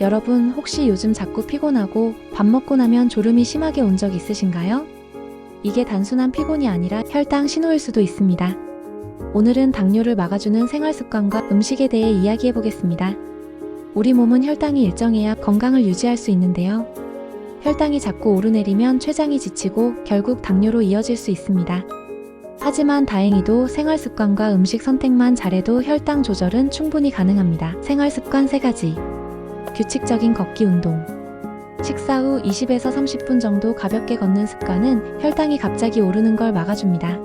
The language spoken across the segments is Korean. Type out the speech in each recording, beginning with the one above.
여러분 혹시 요즘 자꾸 피곤하고 밥 먹고 나면 졸음이 심하게 온 적 있으신가요? 이게 단순한 피곤이 아니라 혈당 신호일 수도 있습니다. 오늘은 당뇨를 막아주는 생활 습관과 음식에 대해 이야기해 보겠습니다. 우리 몸은 혈당이 일정해야 건강을 유지할 수 있는데요. 혈당이 자꾸 오르내리면 췌장이 지치고 결국 당뇨로 이어질 수 있습니다. 하지만 다행히도 생활 습관과 음식 선택만 잘해도 혈당 조절은 충분히 가능합니다. 생활 습관 3가지. 규칙적인 걷기 운동. 식사 후 20에서 30분 정도 가볍게 걷는 습관은 혈당이 갑자기 오르는 걸 막아줍니다.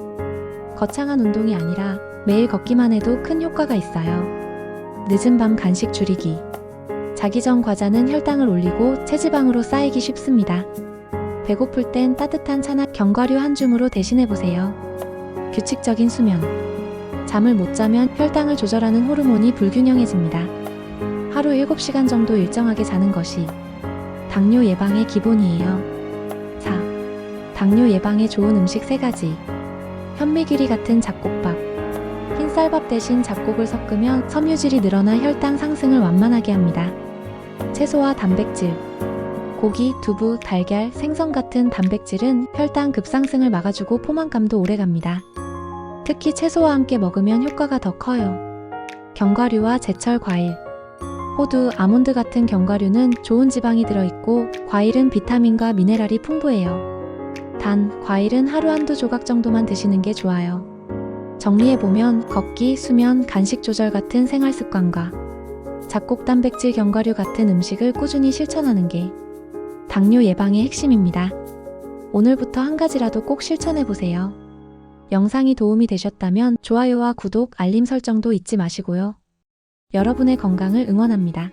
거창한 운동이 아니라 매일 걷기만 해도 큰 효과가 있어요. 늦은 밤 간식 줄이기. 자기 전 과자는 혈당을 올리고 체지방으로 쌓이기 쉽습니다. 배고플 땐 따뜻한 차나 견과류 한 줌으로 대신해 보세요. 규칙적인 수면. 잠을 못 자면 혈당을 조절하는 호르몬이 불균형해집니다. 하루 7시간 정도 일정하게 자는 것이 당뇨 예방의 기본이에요. 4. 당뇨 예방에 좋은 음식 3가지. 현미길이 같은 잡곡밥. 흰 쌀밥 대신 잡곡을 섞으면 섬유질이 늘어나 혈당 상승을 완만하게 합니다. 채소와 단백질. 고기, 두부, 달걀, 생선 같은 단백질은 혈당 급상승을 막아주고 포만감도 오래 갑니다. 특히 채소와 함께 먹으면 효과가 더 커요. 견과류와 제철 과일. 호두, 아몬드 같은 견과류는 좋은 지방이 들어있고 과일은 비타민과 미네랄이 풍부해요. 단, 과일은 하루 한두 조각 정도만 드시는 게 좋아요. 정리해보면 걷기, 수면, 간식 조절 같은 생활 습관과 잡곡 단백질 견과류 같은 음식을 꾸준히 실천하는 게 당뇨 예방의 핵심입니다. 오늘부터 한 가지라도 꼭 실천해보세요. 영상이 도움이 되셨다면 좋아요와 구독, 알림 설정도 잊지 마시고요. 여러분의 건강을 응원합니다.